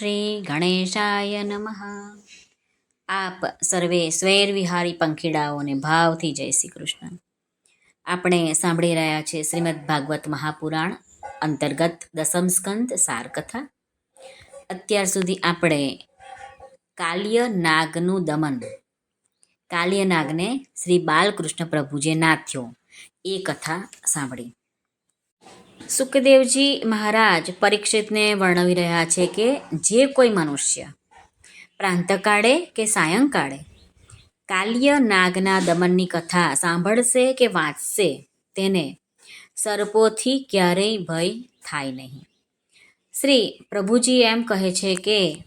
શ્રી ગણેશાય નમઃ આપ સર્વે સ્વૈર વિહારી પંખીડાઓને ભાવથી જય શ્રી કૃષ્ણ આપણે સાંભળી રહ્યા છીએ શ્રીમદ ભાગવત મહાપુરાણ અંતર્ગત દસમ સ્કંદ સારકથા અત્યાર સુધી આપણે કાલ્ય નાગનું દમન કાલ્ય નાગને શ્રી બાલકૃષ્ણ પ્રભુ જે નાથ્યો એ કથા સાંભળી સુખદેવજી મહારાજ પરીક્ષિતને વર્ણવી રહ્યા છે કે જે કોઈ મનુષ્ય પ્રાંતકાળે કે સાયંકાળે કાલ્ય નાગના દમનની કથા સાંભળશે કે વાંચશે તેને સર્પોથી ક્યારેય ભય થાય નહીં. શ્રી પ્રભુજી એમ કહે છે કે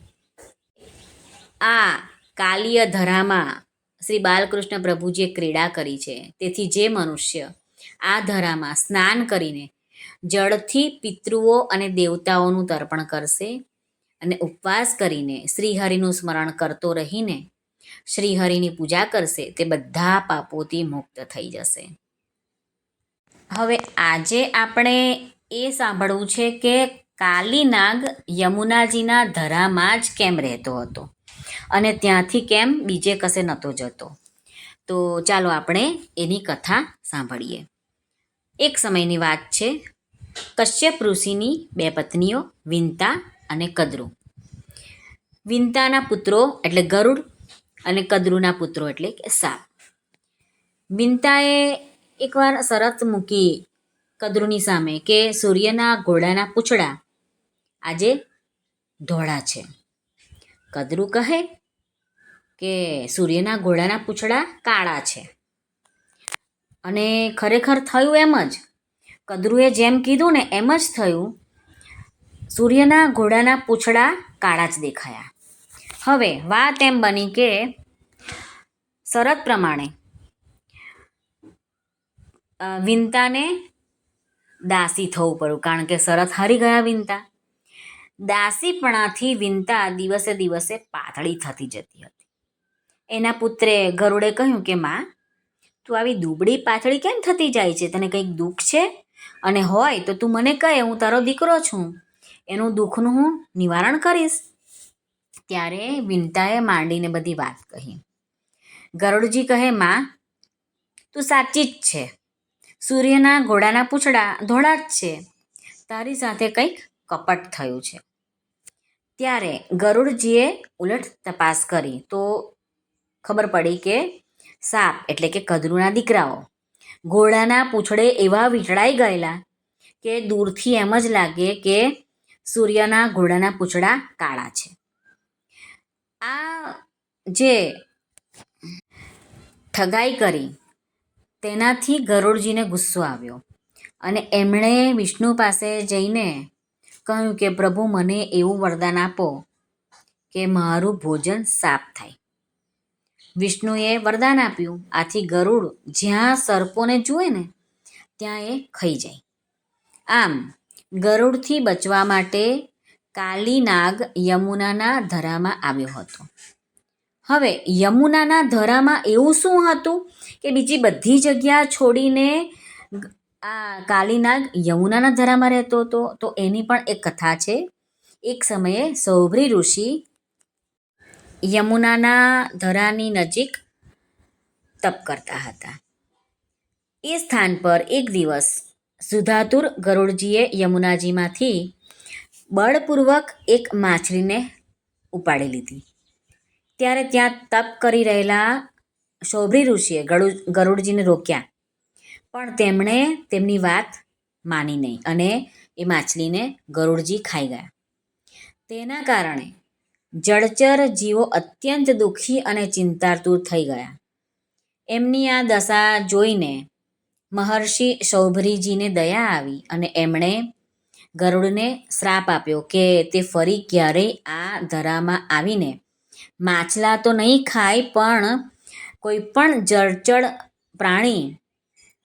આ કાલ્ય ધરામાં શ્રી બાલકૃષ્ણ પ્રભુજીએ ક્રીડા કરી છે. તેથી જે મનુષ્ય આ ધરામાં સ્નાન કરીને જળથી પિતૃઓ અને દેવતાઓનું તર્પણ કરશે અને ઉપવાસ કરીને શ્રીહરિનું સ્મરણ કરતો રહીને શ્રીહરિની પૂજા કરશે, તે બધા પાપોથી મુક્ત થઈ જશે. હવે આજે આપણે એ સાંભળવું છે કે કાલીનાગ યમુનાજીના ધરામાં જ કેમ રહેતો હતો અને ત્યાંથી કેમ બીજે કશે નહોતો જતો. તો ચાલો આપણે એની કથા સાંભળીએ. એક સમયની વાત છે કશ્યપ ઋષિની બે પત્નીઓ, વિંતા અને કદરુ. વિંતાના પુત્રો એટલે ગરુડ અને કદરુના પુત્રો એટલે કે સાપ. વિંતાએ એકવાર શરત મૂકી કદરુની સામે કે સૂર્યના ઘોડાના પૂંછડા આજે ધોળા છે. કદરુ કહે કે સૂર્યના ઘોડાના પૂંછડા કાળા છે. અને ખરેખર થયું એમ જ કદરુએ જેમ કીધું ને એમ જ થયું. સૂર્યના ઘોડાના પૂંછડા કાળા જ દેખાયા. હવે વાત એમ બની કે શરત પ્રમાણે વિનતાને દાસી થવું પડ્યું, કારણ કે શરત હારી ગયા વિનતા દાસીપણાથી વિનતા દિવસે દિવસે પાતળી થતી જતી હતી. એના પુત્રે ગરુડે કહ્યું કે, માં, તું આવી દુબળી પાતળી કેમ થતી જાય છે? તને કંઈક દુઃખ છે? અને હોય તો તું મને કહે, હું તારો દીકરો છું. એનું દુઃખનું હું નિવારણ કરીશ. ત્યારે વિનતાએ માંડીને બધી વાત કહી. ગરુડજી કહે, માં, તું સાચી જ છે. સૂર્યના ઘોડાના પૂંછડા, ધોળા જ છે. તારી સાથે કંઈક કપટ થયું છે. ત્યારે ગરુડજીએ ઉલટ તપાસ કરી. તો ખબર પડી કે સાપ, એટલે કે કદરુના દીકરાઓ ઘોડાના પૂંછડે એવા વીંટળાઈ ગયેલા કે દૂરથી એમ જ લાગે કે સૂર્યના ઘોડાના પૂંછડા કાળા છે. આ જે ઠગાઈ કરી તેનાથી ગરુડજીને ગુસ્સો આવ્યો અને એમણે વિષ્ણુ પાસે જઈને કહ્યું કે પ્રભુ મને એવું વરદાન આપો કે મારું ભોજન સાફ થાય. વિષ્ણુએ વરદાન આપ્યું. આથી ગરુડ જ્યાં સર્પોને જુએ ને, ત્યાં એ ખાઈ જાય. આમ, ગરુડથી બચવા માટે કાલીનાગ યમુનાના ધરામાં આવ્યો હતો. હવે, યમુનાના ધરામાં એવું શું હતું કે બીજી બધી જગ્યા છોડીને આ કાલીનાગ યમુનાના ધરામાં રહેતો હતો? તો એની પણ એક કથા છે. એક સમયે સૌભરી ઋષિ યમુનાના ધરાની નજીક તપ કરતા હતા. એ સ્થાન પર એક દિવસ સુધાતુર ગરુડજીએ યમુનાજીમાંથી બળપૂર્વક એક માછલીને ઉપાડી લીધી. ત્યારે ત્યાં તપ કરી રહેલા શોભરી ઋષિએ ગરુ ગરુડજીને રોક્યા. પણ તેમણે તેમની વાત માની નહીં અને એ માછલીને ગરુડજી ખાઈ ગયા. તેના કારણે જળચર જીવો અત્યંત દુઃખી અને ચિંતાતુર થઈ ગયા. એમની આ દશા જોઈને મહર્ષિ સૌભરીજીને દયા આવી અને એમણે ગરુડને શ્રાપ આપ્યો કે તે ફરી ક્યારેય આ ધરામાં આવીને માછલા તો નહીં ખાય, પણ કોઈ પણ જળચર પ્રાણી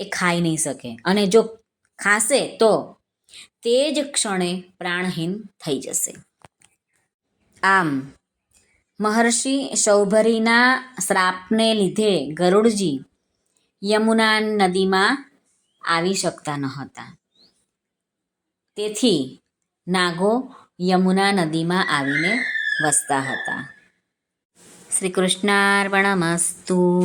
એ ખાઈ નહીં શકે. અને જો ખાશે તો તે જ ક્ષણે પ્રાણહીન થઈ જશે. આમ, મહર્ષિ સૌભરીના શ્રાપને લીધે ગરુડજી યમુના નદીમાં આવી શકતા ન હતા. તેથી નાગો યમુના નદીમાં આવીને વસતા હતા. શ્રી કૃષ્ણાર્પણમસ્તુ.